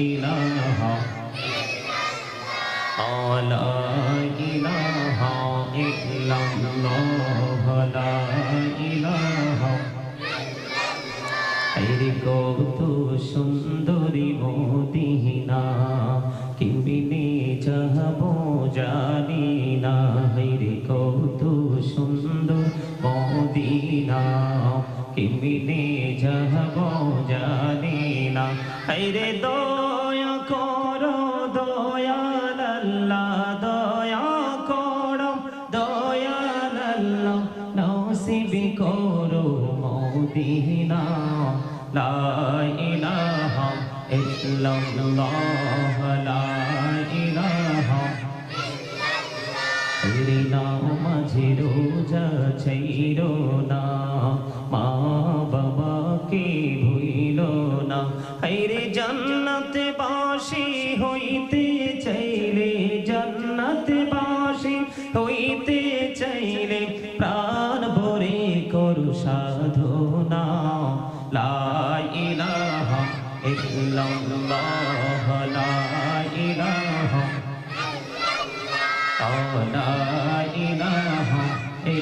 إله لا إله إلا الله لا إله এর কত সুন্দরী মোদিনা মাঝে রোজা ছাইরো না মা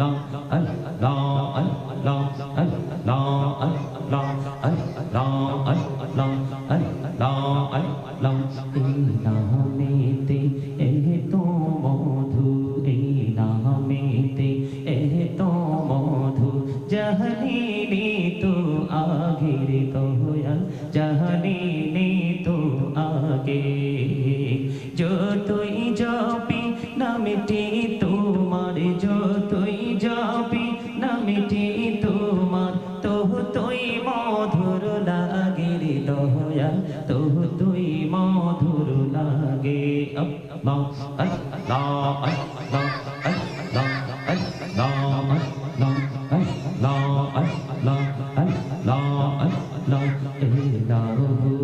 当 ấn lo ấn lo ấn lo ấn lo ê lo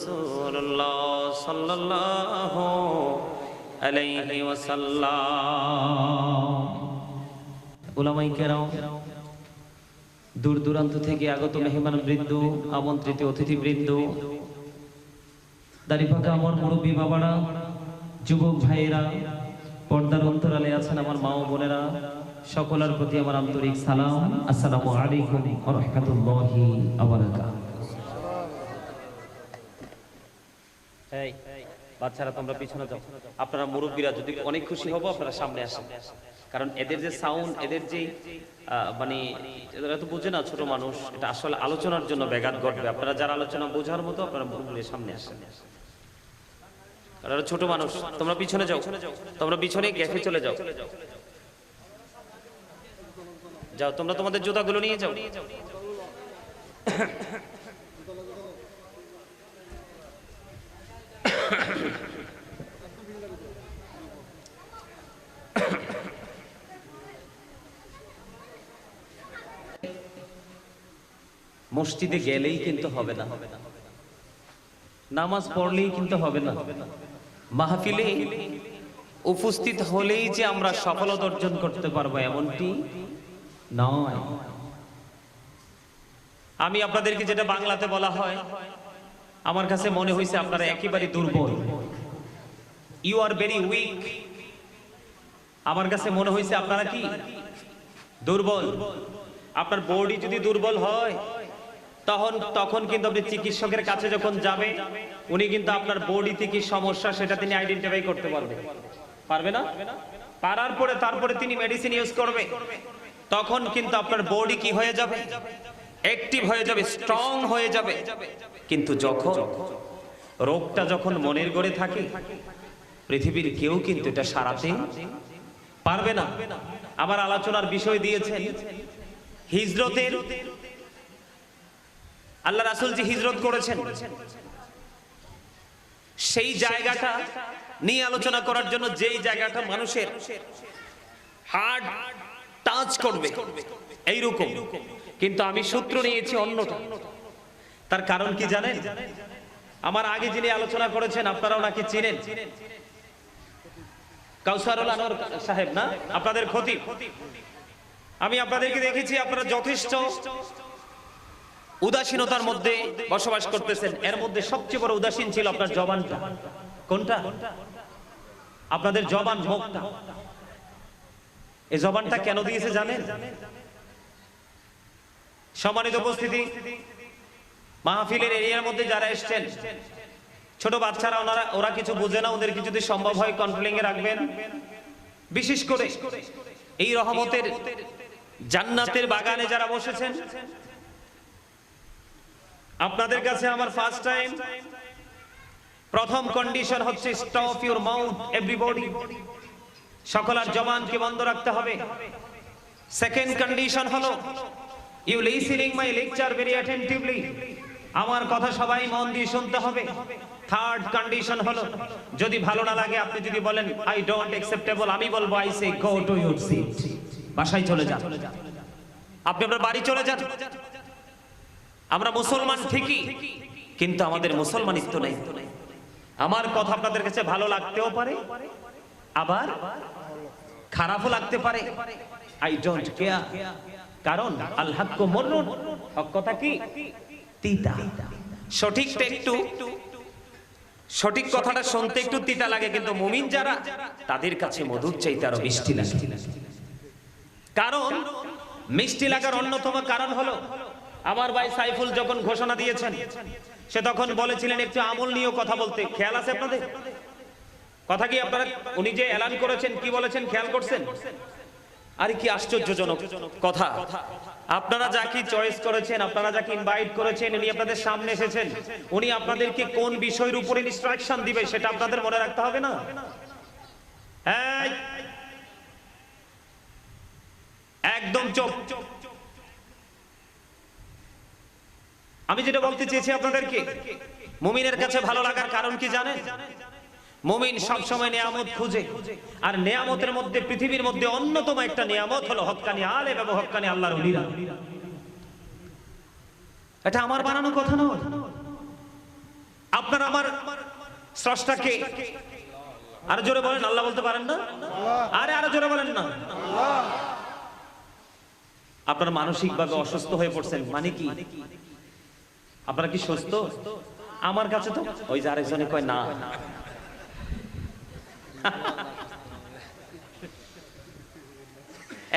রসুল্লাহ সাল্লাহ আলাইহি ওয়াসাল্লাম। উলামাই দূর দূরান্ত থেকে আগত মেহমান বৃন্দ আমন্ত্রিত অতিথি অতিথিবৃন্দ দাঁড়িপাকা আমার মুরব্বী বাবারা, যুবক ভাইয়েরা, পর্দার অন্তরালে আছেন আমার মা ও বোনেরা, সকলের প্রতি আমার আন্তরিক সালাম। আসসালামু আলাইকুম ওয়া রাহমাতুল্লাহি ওয়া বারাকাতুহু। বাচ্চারা তোমরা পিছনে যাও। আপনারা মুরব্বীরা যদি অনেক খুশি হব, আপনারা সামনে আসেন। কারণ এদের যে সাউন্ড এদের যে মানে এরা তো বোঝে না ছোট মানুষ, এটা আসলে আলোচনার জন্য ব্যাঘাত ঘটবে। আপনারা যারা আলোচনা বোঝার মতো আপনারা মুরব্বীর সামনে আসেন। ছোট মানুষ, তোমরা পিছনে যাও। তোমরা পিছনে গ্যাফে চলে যাও। যাও, তোমরা তোমাদের জুতাগুলো নিয়ে যাও। মসজিদে গেলেই কিন্তু হবে না। নামাজ পড়লেই কিন্তু হবে না। মাহফিলে উপস্থিত হলেই যে আমরা সফলতা অর্জন করতে পারব এমনটি নয়। আমি আপনাদেরকে যেটা বাংলাতে বলা হয়, আমার কাছে মনে হয়েছে আপনারা একেবারে দুর্বল। ইউ আর ভেরি উইক আমার কাছে মনে হয়েছে আপনারা কি? দুর্বল। আপনার বডি যদি দুর্বল হয় তখন তখন কিন্তু আপনি চিকিৎসকের কাছে যখন যাবে উনি কিন্তু আপনার বডিতে কি সমস্যা সেটা তিনি আইডেন্টিফাই করতে পারবে। পারবে না? পারার পরে তারপরে তিনি মেডিসিন ইউজ করবে। তখন কিন্তু আপনার বডি কি হয়ে যাবে? অ্যাক্টিভ হয়ে যাবে স্ট্রং হয়ে যাবে। কিন্তু যখন রোগটা যখন মনের গড়ে থাকে, পৃথিবীর কেউ কিন্তু এটা সারাতে পারবে না। আমার আলোচনার বিষয় দিয়েছেন, হিজরতের আল্লাহ রাসুল যে হিজরত করেছেন, সেই জায়গাটা নিয়ে আলোচনা করার জন্য যেই জায়গাটা মানুষের হার্ট টাচ করবে, এইরকম। কিন্তু আমি সূত্র নিয়েছি অন্যটা। তার কারণ কি জানেন? আমার আগে যিনি আলোচনা করেছেন, আপনারাও নাকি চিনেন? কাউসারুল আনোয়ার সাহেব, না? আপনাদের ক্ষতি আমি আপনাদেরকে দেখেছি, আপনারা যথেষ্ট উদাসীনতার মধ্যে বসবাস করতেছেন। এর মধ্যে সবচেয়ে বড় উদাসীন ছিল আপনার জবানটা। কোনটা? আপনাদের জবান মুখটা। এই জবানটা কেন দিয়েছে জানেন? সম্মানিত উপস্থিতি, মাহফিলের এরিয়ার মধ্যে যারা এসছেন, ছোট বাচ্চারা, ওনারা, ওরা কিছু বোঝে না ওদেরকে যদি সম্ভব হয় কন্ট্রোলিং এ রাখবেন। বিশেষ করে এই রহমতের জান্নাতের বাগানে যারা বসেছেন আপনাদের কাছে আমার ফার্স্ট টাইম প্রথম কন্ডিশন হচ্ছে স্টপ ইউর মাউথ এভরিবডি সকলার জবানকে বন্ধ রাখতে হবে। সেকেন্ড কন্ডিশন হলো you listening my lecture very attentively আমার কথা সবাই মন দিয়ে শুনতে হবে। থার্ড কন্ডিশন হলো, যদি ভালো না লাগে, আপনি যদি বলেন আই ডোন্ট অ্যাকসেপ্টেবল আমি বলব I say go to your seat বাসায় চলে যান। আপনি আপনার বাড়ি চলে যান। আমরা মুসলমান ঠিকই, কিন্তু আমাদের মুসলমানিত্ব নেই। আমার কথা আপনাদের কাছে ভালো লাগতেও পারে, আবার খারাপও লাগতে পারে। আই ডোন্ট কেয়ার কারণ আল হাক্কু মররুন, হক কথা কি? তিতা। সঠিকটা একটু, সঠিক কথাটা শুনতে একটু তিতা লাগে, কিন্তু মুমিন যারা, তাদের কাছে মধুর চাইতে আরও মিষ্টি লাগে। কারণ মিষ্টি লাগার অন্যতম কারণ হলো আমার ভাই সাইফুল যখন ঘোষণা দিয়েছেন, সে তখন বলেছিলেন, একটু আমল নিয়েও কথা বলতে। খেয়াল আছে আপনাদের? কথা কি আপনারা উনি যে এলান করেছেন, কি বলেছেন, খেয়াল করছেন? আরে কি আশ্চর্যজনক কথা। আপনারা যাকে চয়েস করেছেন, আপনারা যাকে ইনভাইট করেছেন, উনি আপনাদের সামনে এসেছেন, উনি আপনাদেরকে কোন বিষয়ের উপর ইনস্ট্রাকশন দিবে, সেটা আপনাদের মনে রাখতে হবে না? একদম চোখ আমি যেটা বলতে চেয়েছি আপনাদেরকে, মুমিনের কাছে ভালো লাগার কারণ কি জানেন? মুমিন সব সময় নিয়ামত খুঁজে। আর নিয়ামতের মধ্যে, পৃথিবীর মধ্যে অন্যতম একটা নিয়ামত হলো হক্কানি আলেম এবং হক্কানি আল্লাহর উলিরা এটা আমার বানানো কথা নয়। আপনার আমার স্রষ্টাকে আরও জোরে বলেন, আল্লাহ বলতে পারেন না? আরে, আরও জোরে বলেন না। আপনার মানসিক ভাবে অসুস্থ হয়ে পড়ছেন মানে কি? আপনারা কি সুস্থ? আমার কাছে তো ওই যে আরেকজনে কয় না।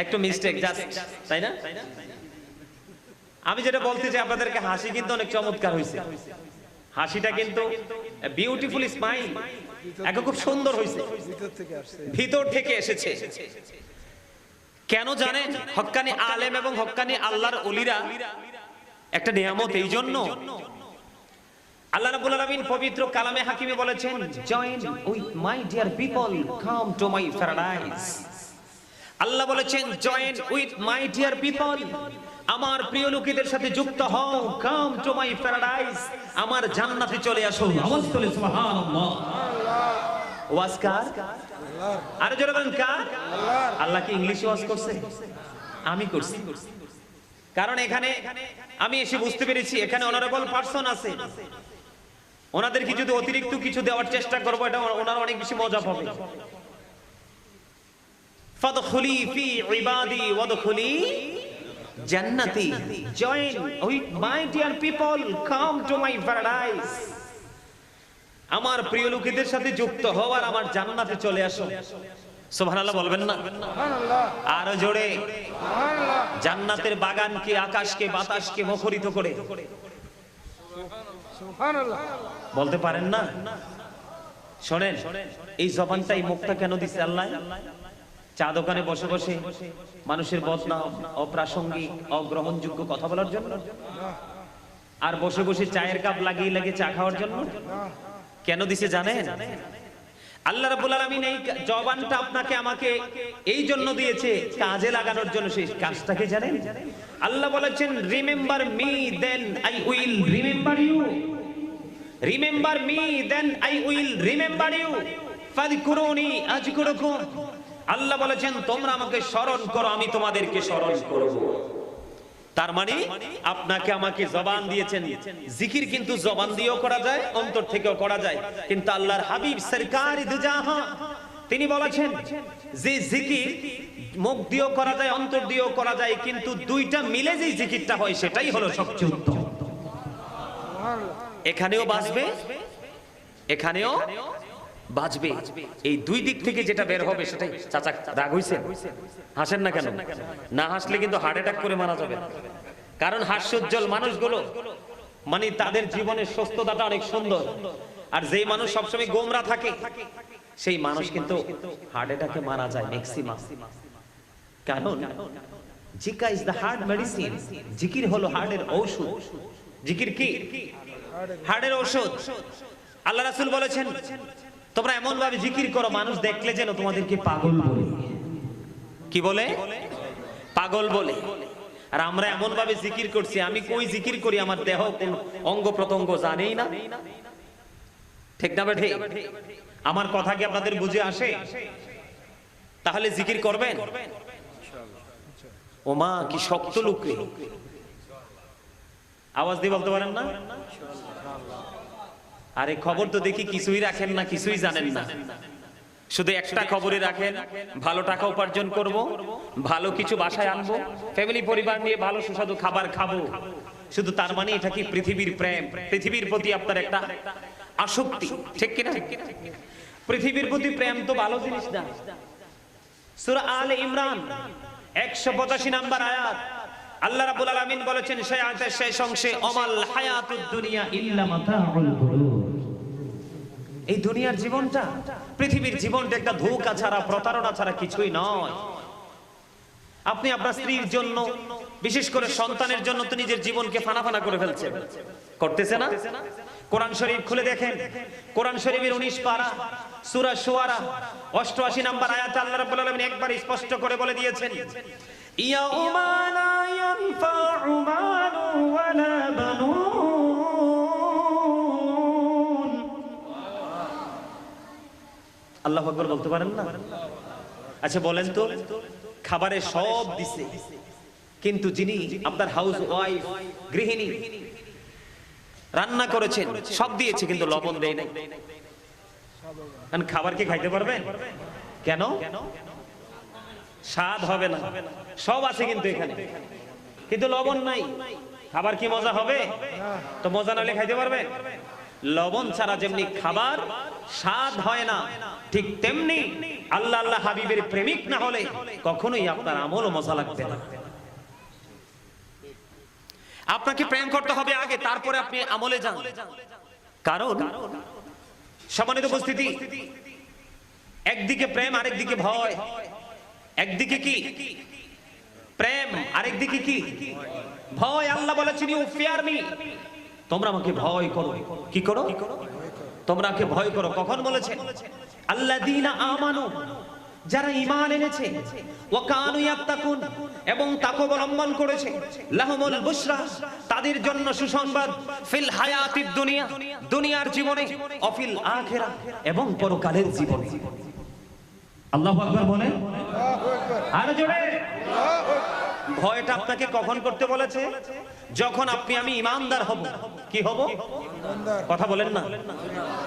একটু মিস্টেক তাই না? আমি যেটা বলতে চাই, আপনাদেরকে হাসি কিন্তু অনেক চমৎকার হয়েছে হাসিটা কিন্তু বিউটিফুল স্মাইল একটা খুব সুন্দর হয়েছে ভিতর থেকে এসেছে। কেন জানেন? হক্কানি আলেম এবং হক্কানি আল্লাহর অলিরা একটা নিয়ামত এই জন্য। আল্লাহ রাব্বুল আলামিন পবিত্র কালামে হাকিমে বলেছেন join with my dear people come to my paradise Allah বলেছেন join with my dear people আমার প্রিয় লোকেদের সাথে যুক্ত হও কাম টু মাই প্যারাডাইস আমার জান্নাতে চলে আসো। আওয়াজ তোলে সুবহানাল্লাহ। ওয়াজ কার? আরে জোরে বলেন কার? আল্লাহ কি ইংলিশ ওয়াজ করছে? আমি করছি। কারণ এখানে আমি এসে বুঝতে পেরেছি এখানে অনারেবল পার্সন আছে। ওনাদেরকে যদি অতিরিক্ত কিছু দেওয়ার চেষ্টা করব এটা ওনারা অনেক বেশি মজা পাবে। ফাদখুলি ফি ইবাদি ওয়াদখুলি জান্নাতি। Join with my dear people come to my paradise আমার প্রিয় লোকেদের সাথে যুক্ত হও আর আমার জান্নাতে চলে আসো। সুবহানাল্লাহ বলবেন না? সুবহানাল্লাহ। আরও জোরে। জান্নাতের বাগানকে আকাশকে বাতাসকে মুখরিত করে। বলতে পারেন না? শোনেন এই জবানটা এই মুখটা কেন দিছে আল্লাহ? চা দোকানে বসে বসে মানুষের বদনাম অপ্রাসঙ্গিক অগ্রহণযোগ্য কথা বলার জন্য? আর বসে বসে চায়ের কাপ লাগিয়ে লাগিয়ে চা খাওয়ার জন্য? কেন দিছে জানেন? আল্লাহ রাব্বুল আলামিন এই জবানটা আপনাকে আমাকে এই জন্য দিয়েছে কাজে লাগানোর জন্য। সেই কাজটাকে জানেন? আল্লাহ বলেছেন remember me then I will remember you remember me then I will remember you ফাযকুরুনি আযকুরুকুম আল্লাহ বলেছেন, তোমরা আমাকে স্মরণ করো, আমি তোমাদেরকে স্মরণ করব। তার মানে আপনাকে আমাকে জবান দিয়েছেন। জিকির কিন্তু জবান দিয়েও করা যায় অন্তর থেকেও করা যায়। কিন্তু আল্লাহর হাবিব সরকার তিনি বলেছেন যে জিকির মুখ দিয়েও করা যায় অন্তর দিয়েও করা যায় কিন্তু দুইটা মিলে যে জিকিরটা হয় সেটাই হলো সবচেয়ে উত্তম এখানেও বাঁচবে এখানেও বাঁচবে এই দুই দিক থেকে যেটা বের হবে সেটাই। চাচা, রাগ হইছে? হাসেন না কেন? না হাসলে কিন্তু হার্ট অ্যাটাক করে মারা যাবে। কারণ হাস্যোজ্জ্বল মানুষগুলো মানে তাদের জীবনের সুস্থতাটা অনেক সুন্দর। আর যে মানুষ সবসময় গোমরা থাকে, সেই মানুষ কিন্তু হার্ট অ্যাটাকে মারা যায় ম্যাক্সিমাম কারণ জিকা ইজ দ্য হার্ট মেডিসিন জিকির হলো হার্টের ঔষধ। জিকির কি? হার্টের ঔষধ। আল্লাহ রাসূল বলেছেন তোমরা এমন ভাবে জিকির করো, মানুষ দেখলে যেন তোমাদেরকে পাগল বলে। কি বলে? পাগল বলে। আর আমরা এমন ভাবে জিকির করছি, আমি কই জিকির করি? আমার দেহ কোন অঙ্গ প্রত্যঙ্গ জানেই না। ঠিক না বেঠে? আমার কথা কি আপনাদের বুঝে আসে? তাহলে জিকির করবেন? ও মা, কি শক্ত লোক আওয়াজ দিয়ে বলতে পারেন না? আরে খবর তো দেখি কিছুই রাখেন না কিছুই জানেন না। শুধু একটা খবরে রাখেন ভালো টাকা উপার্জন করব ভালো কিছু বাসায় আনব ফ্যামিলি পরিবার নিয়ে ভালো সুস্বাদু খাবার খাব। শুধু তার মানে এটা কি পৃথিবীর প্রেম পৃথিবীর প্রতি আপনার একটা আসক্তি ঠিক কিনা? পৃথিবীর প্রতি প্রেম তো ভালো জিনিস না। সূরা আলে ইমরান 185 নাম্বার আয়াত আল্লাহ রাব্বুল আলামিন বলেছেন সেই আয়াতের শেষ অংশে অমাল হায়াতুদ দুনিয়া ইল্লা মাতাউল এই দুনিয়ার জীবনটা, পৃথিবীর জীবনটা একটা ধোঁকা ছাড়া, প্রতারণা ছাড়া কিছুই নয়। আপনি আপনার স্ত্রীর জন্য, বিশেষ করে সন্তানের জন্য তো নিজের জীবনকে ফানা ফানা করে ফেলছেন। করতেছে না? কোরআন শরীফ খুলে দেখেন। কোরআন শরীফের উনিশ পারা, সূরা শুআরা 88 নাম্বার আয়াতে আল্লাহ রাব্বুল আলামিন একবার স্পষ্ট করে বলে দিয়েছেন, ইয়াউমা লা ইয়ানফাউ মালু ওয়ালা বানুন। আল্লাহ আকবর বলতে পারেন না? আচ্ছা বলেন তো, খাবারে সব দিছে, কিন্তু যিনি আপনার হাউস ওয়াইফ গৃহিণী, রান্না করেছেন, সব দিয়েছে, কিন্তু লবণ দেয় নাই। কারণ খাবার কি খাইতে পারবেন? কেন? স্বাদ হবে না। সব আছে কিন্তু এখানে। কিন্তু লবণ নাই। খাবার কি মজা হবে? তো মজা নাহলে খাইতে পারবেন? লবণ ছাড়া যেমনি খাবার স্বাদ হয় না, ঠিক তেমনি আল্লাহ আল্লাহ হাবিবের প্রেমিক না হলে কখনোই আপনার আমল ও মজা লাগবে না। আপনাকে প্রেম করতে হবে আগে, তারপরে আপনি আমলে যান। কারণ সম্মানিত উপস্থিতি, একদিকে প্রেম, আরেকদিকে ভয়। একদিকে কি? প্রেম, আরেকদিকে কি? ভয় আল্লাহ বলেছেন, ইউ ফিয়ার মি। তোমরা আমাকে ভয় করো। কি করো? তোমরা আমাকে ভয় করো। কখন বলেছে? আল্লাযীনা আমানু যারা ঈমান এনেছে ওয়া কানু ইয়াত্তাকুন এবং তাকওয়া অবলম্বন করেছে লাহুমুল বুশরা তাদের জন্য সুসংবাদ ফিল হায়াতিদ দুনিয়া দুনিয়ার জীবনে অফিল আখিরা এবং পরকালের জীবনে। আল্লাহু আকবার বলেন? আল্লাহু আকবার। আর জোরে। আল্লাহু আকবার। ভয়টা আপনাকে কখন করতে বলেছে? যখন আপনি আমি ইমানদার হব। কি হব? কথা বলেন না।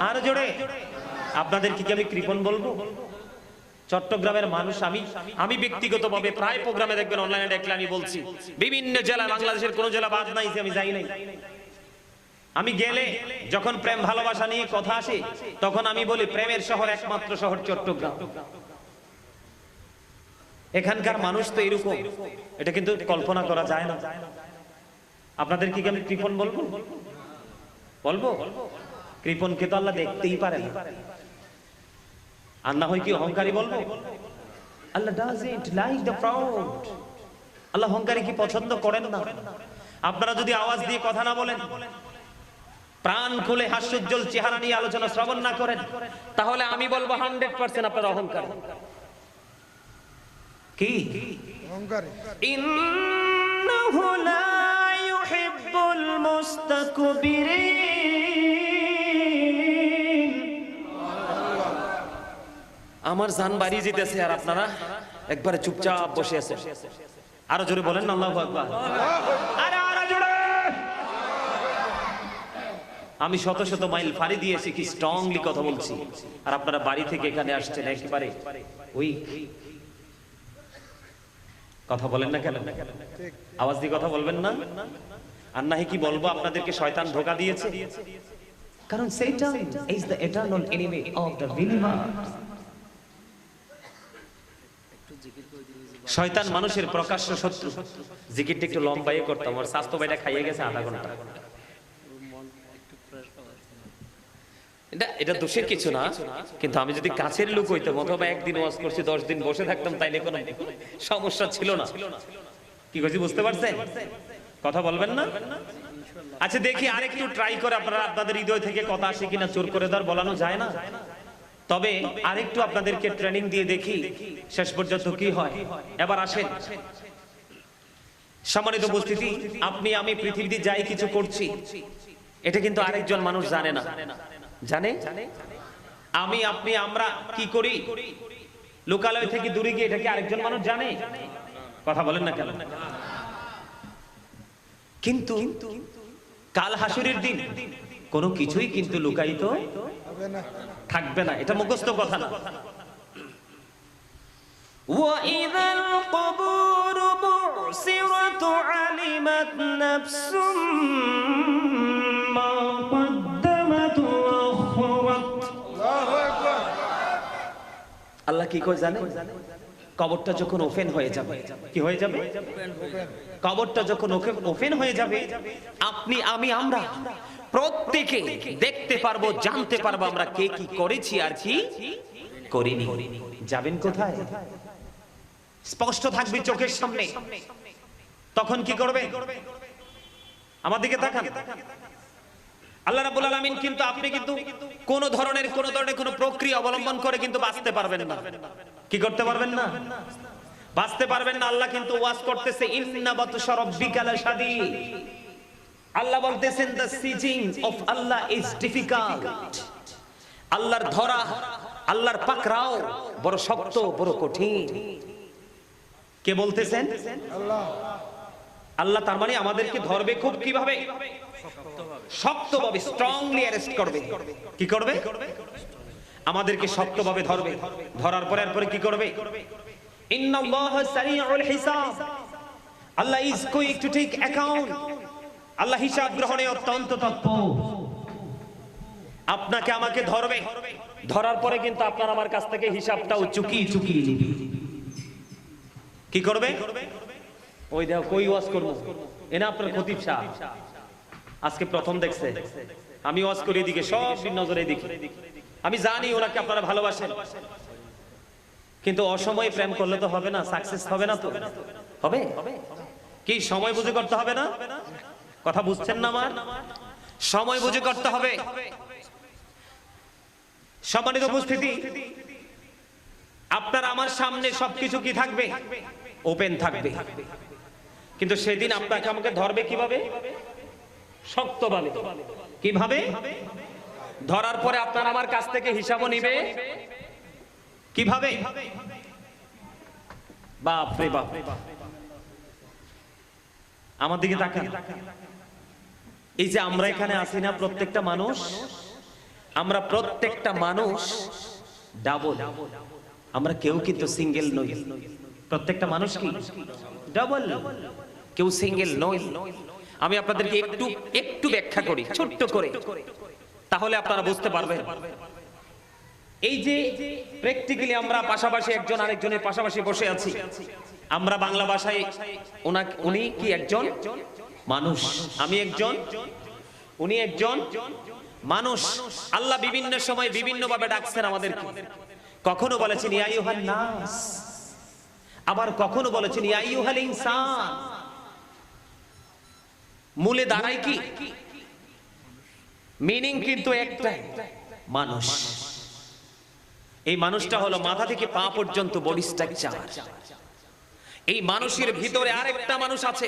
আর জোরে। আপনাদের কি আমি কৃপণ বলব? চট্টগ্রামের মানুষ আমি আমি ব্যক্তিগতভাবে প্রায় প্রোগ্রামে দেখবেন অনলাইনে দেখলে আমি বলছি, বিভিন্ন জেলা, বাংলাদেশের কোন জেলা বাদ নাই আমি যাই নাই। আমি গেলে যখন প্রেম ভালোবাসা নিয়ে কথা আসে, তখন আমি বলি প্রেমের শহর একমাত্র শহর চট্টগ্রাম। এখানকার মানুষ তো এরকম। এটা কিন্তু কল্পনা করা যায় না। আপনাদের কি আমি কৃপণ বলব? বলব? কৃপণকে তো আল্লাহ দেখতেই পারে না। আর না হয় কি অহংকারী বলব? Allah does it like the proud Allah অহংকারী কি পছন্দ করেন না? আপনারা যদি আওয়াজ দিয়ে কথা না বলেন, প্রাণ খুলে হাস্যোজ্জ্বল চেহারা নিয়ে আলোচনা শ্রবণ না করেন, তাহলে আমি বলব হান্ড্রেড পার্সেন্ট আপনার অহংকার। কি? আমার জান বাড়ি যেতেছে আর আপনারা একবারে চুপচাপ বসে আছে। আরও জোরে বলেন না আল্লাহু আমি শত শত মাইল ফাড়ি দিয়েছি কি স্ট্রংলি কথা বলছি। আর আপনারা বাড়ি থেকে এখানে আসছেন একবারে ওই কথা বলেন না কেন? আওয়াজ দিয়ে কথা বলবেন না? আর নাহি কি বলব, আপনাদেরকে শয়তান ধোকা দিয়েছে? কারণ Satan is the eternal enemy of the universe শয়তান মানুষের প্রকাশ্য শত্রু। জিকিরটা একটু লম্বাই করতাম আর স্বাস্থ্য বাইটা খাইয়ে গেছে আধা ঘণ্টা। এটা দোষের কিছু না। কিন্তু আমি যদি কাছের লোক হইতাম, অথবা একদিন ওয়াজ করছি দশ দিন বসে থাকতাম, তাইলে কোনো সমস্যা ছিল না। কি করছি, বুঝতে পারছেন? কথা বলবেন না? আচ্ছা দেখি ট্রাই করে আপনারা আপনাদের হৃদয় থেকে কথা আসে কিনা চোর করে দেওয়ার বলানো যায় না। তবে আরেকটু আপনাদেরকে ট্রেনিং দিয়ে দেখি, শেষ পর্যন্ত কি হয়। এবার আসেন। সম্মানিত উপস্থিতি, আপনি, আমি পৃথিবীতে যাই কিছু করছি, এটা কিন্তু আরেকজন মানুষ জানে না। জানে আমি আপনি আমরা কি করি লোকালয় থেকে দূরে গিয়ে এটা কি আরেকজন মানুষ জানে কথা বলেন না কেন কিন্তু কাল হাসুরের দিন কোনো কিছুই কিন্তু লুকায়িত হবে না থাকবে না এটা মুখস্থ কথা না وإذا القبور بعثرت علمت نفس আল্লাহ কি করে জানে? কবরটা যখন ওপেন হয়ে যাবে, কি হয়ে যাবে? কবরটা যখন ওপেন হয়ে যাবে, আপনি, আমি, আমরা প্রত্যেকে দেখতে পারব, জানতে পারব আমরা কে কি করেছি আর কি করিনি। যাবেন কোথায়? স্পষ্ট থাকবে চোখের সামনে। তখন কি করবে? আমার দিকে তাকান। আল্লাহ রাব্বুল আলামিন কিন্তু আপনি কিন্তু কোন ধরনের কোন ধরনের কোন প্রক্রিয়া অবলম্বন করে কিন্তু বাঁচতে পারবেন না। কি করতে পারবেন না? বাঁচতে পারবেন না। আল্লাহ কিন্তু ওয়াজ করতেছে, ইন্না বাতশা রাব্বিকা লাশাদীদ আল্লাহ বলতেছেন the seizing of Allah is difficult আল্লাহর ধরা, আল্লাহর পাকরাও বড় শক্ত, বড় কঠিন। কে বলতেছেন? আল্লাহ। আল্লাহ তার মানে আমাদেরকে ধরবে খুব কীভাবে? শক্তভাবে স্ট্রংলি অ্যারেস্ট করবে। কি করবে? আমাদেরকে শক্তভাবে ধরবে। ধরার পরে এরপরে কি করবে? Allah is quick to take account Allah হিসাব গ্রহণে অত্যন্ত তৎপর। আপনাকে আমাকে ধরবে। ধরার পরে কিন্তু আপনার আমার কাছ থেকে হিসাবটাও চুকিয়ে চুকিয়ে নিবে। কি করবে? ওই দেখো, কই ওয়াজ করব? এনা আপনার খতিব সাহেব আজকে প্রথম দেখছে। আমি ওয়াজ করি এদিকে, সব নজরে এদিকে আমি জানি ওনাকে আপনারা ভালোবাসেন। কিন্তু অসময়ে প্রেম করলে তো হবে না সাকসেস হবে না তো। হবে? কি, সময় বুঝে করতে হবে না? কথা বুঝছেন না আমার? সময় বুঝে করতে হবে। সম্মানিত উপস্থিতি, আপনার আমার সামনে সবকিছু কি থাকবে? ওপেন থাকবে। কিন্তু সেদিন আপনাকে আমাকে ধরবে কীভাবে? শক্তভাবে। কীভাবে? ধরার পরে আপনার আমার কাছ থেকে হিসাবও নিবে। কীভাবে? বাপ রে বাপ। আমার দিকে তাকান। এই যে আমরা এখানে আসি না প্রত্যেকটা মানুষ, আমরা প্রত্যেকটা মানুষ ডাবল আমরা কেউ কিন্তু সিঙ্গেল নই। প্রত্যেকটা মানুষ কি? ডাবল কেউ সিঙ্গেল নই আমি আপনাদেরকে একটু একটু ব্যাখ্যা করি ছোট্ট করে। তাহলে আপনারা বুঝতে পারবেন। এই যে প্র্যাকটিক্যালি আমরা পাশাপাশি একজন আরেকজনের পাশাপাশি বসে আছি। আমরা বাংলা ভাষায় ওনাকে উনি কি একজন? মানুষ। আমি একজন। উনি একজন মানুষ। আল্লাহ বিভিন্ন সময় বিভিন্ন ভাবে ডাকছেন আমাদেরকে। কখনো বলেছেন ইয়া আইয়ুহান নাস। আবার কখনো বলেছেন ইয়া আইয়ুহাল ইনসান। মূলে দাঁড়ায় কি? মিনিং কিন্তু একটাই, মানুষ। এই মানুষটা হলো মাথা থেকে পা পর্যন্ত বডি স্ট্রাকচার এই মানুষের ভিতরে আরেকটা মানুষ আছে।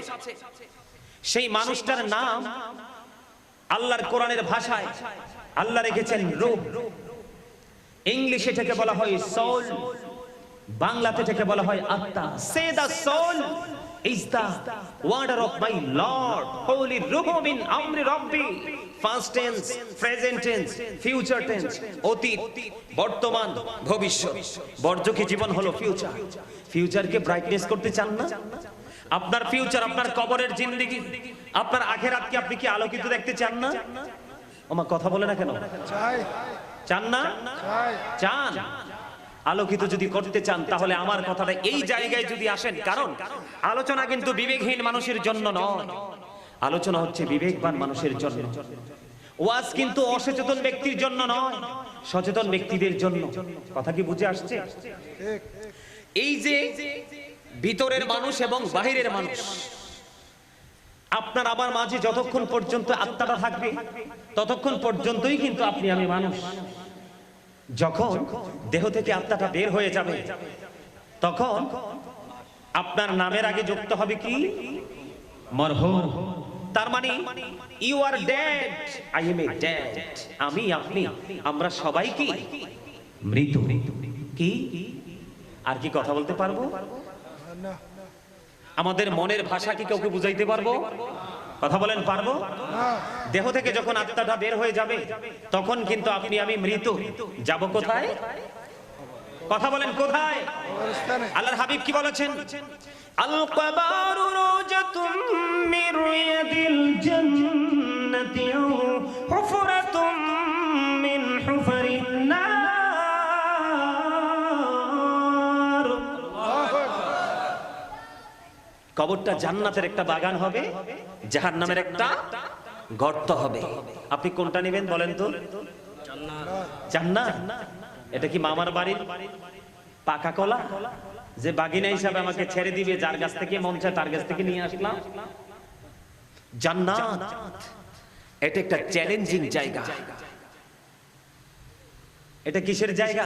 সেই মানুষটার নাম আল্লাহর কোরআনের ভাষায় আল্লাহ রেখেছেন রূপ। ইংলিশে থেকে বলা হয় সোল বাংলাতে থেকে বলা হয় আত্মা। Say the soul is the order of my lord holy রূহ মিন আমরি রব্বি first tense present tense future tense অতীত বর্তমান ভবিষ্যৎ বর্জকি জীবন হলো ফিউচার ফিউচারকে ব্রাইটনেস করতে চান না আপনার ফিউচার আপনার কবরের জিন্দেগি আপনার আখেরাতকে আপনি কি আলোকিত দেখতে চান না আমার কথা বলে না কেন চান না চান আলোকিত যদি করতে চান, তাহলে আমার কথাটা এই জায়গায় যদি আসেন। কারণ আলোচনা কিন্তু বিবেকহীন মানুষের জন্য নয়। আলোচনা হচ্ছে বিবেকবান মানুষের জন্য। ওয়াজ কিন্তু অসচেতন ব্যক্তির জন্য নয়, সচেতন ব্যক্তিদের জন্য। কথা কি বুঝে আসছে? এই যে ভিতরের মানুষ এবং বাহিরের মানুষ, আপনার আমার মাঝে যতক্ষণ পর্যন্ত আত্মাটা থাকবে, ততক্ষণ পর্যন্তই কিন্তু আপনি আমি মানুষ। যখন দেহ থেকে আত্মাটা বের হয়ে যাবে তখন আপনার নামের আগে যুক্ত হবে কি? মরহুম। তার মানে you are dead I am a dead আমি আপনি আমরা সবাই কি? মৃত। কি? আর কি কথা বলতে পারব? আমাদের মনের ভাষা কি কাউকে বুঝাইতে পারব? কথা বলেন পারব? দেহ থেকে যখন আত্মাটা বের হয়ে যাবে তখন কিন্তু আপনি আমি মৃত। যাব কোথায়? কথা বলেন কোথায়? আল্লাহর হাবিব কি বলেছেন? আল কবারু রোজাতুম মির রিয়াদিল জান্নাতি আও হুফরাতুম মিন হুফারিন নার। কবরটা জান্নাতের একটা বাগান হবে। জাহান্নামের একটা গর্ত হবে। আপনি কোনটা নেবেন বলেন তো? জান্নাত। এটা কি মামার বাড়ির পাকা কলা? যে বাগিনা হিসাবে আমাকে ছেড়ে দিবে যার কাছ থেকে মন চায় তার কাছ থেকে নিয়ে আসলাম। জান্নাত। এটা একটা চ্যালেঞ্জিং জায়গা। এটা কিসের জায়গা?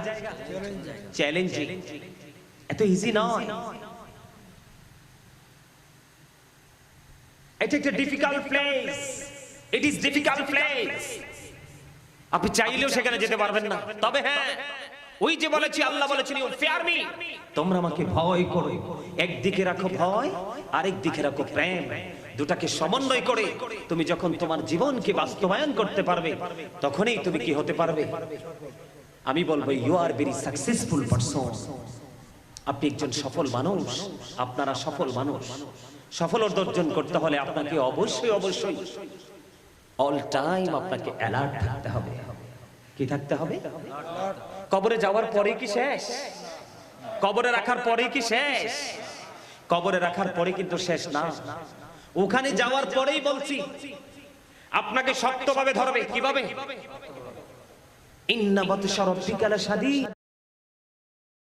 চ্যালেঞ্জিং এত ইজি নয়। এটা একটা difficult place it is difficult place আপনি চাইলেও সেখানে যেতে পারবেন না। তবে হ্যাঁ ওই যে বলেছি আল্লাহ বলেছেন ইউ ফেয়ার মি তোমরা আমাকে ভয় করো। একদিকে রাখো ভয় আরেক দিকে রাখো প্রেম। দুটাকে সমন্বয় করে তুমি যখন তোমার জীবনকে বাস্তবায়ন করতে পারবে তখনই তুমি কি হতে পারবে? আমি বলব you are very successful person আপনি একজন সফল মানুষ আপনারা সফল মানুষ। সফল অর্জন করতে হলে আপনাকে অবশ্যই অবশ্যই অল টাইম আপনাকে অ্যালার্ট থাকতে হবে। কি থাকতে হবে? কবরে যাওয়ার পরে কি শেষ? কবরে রাখার পরে কি শেষ? কবরে রাখার পরে কিন্তু শেষ না। ওখানে যাওয়ার পরেই বলছি, আপনাকে শক্তভাবে ধরবে। কীভাবে? ইন্না বাতশা রাব্বিকা লাশাদীদ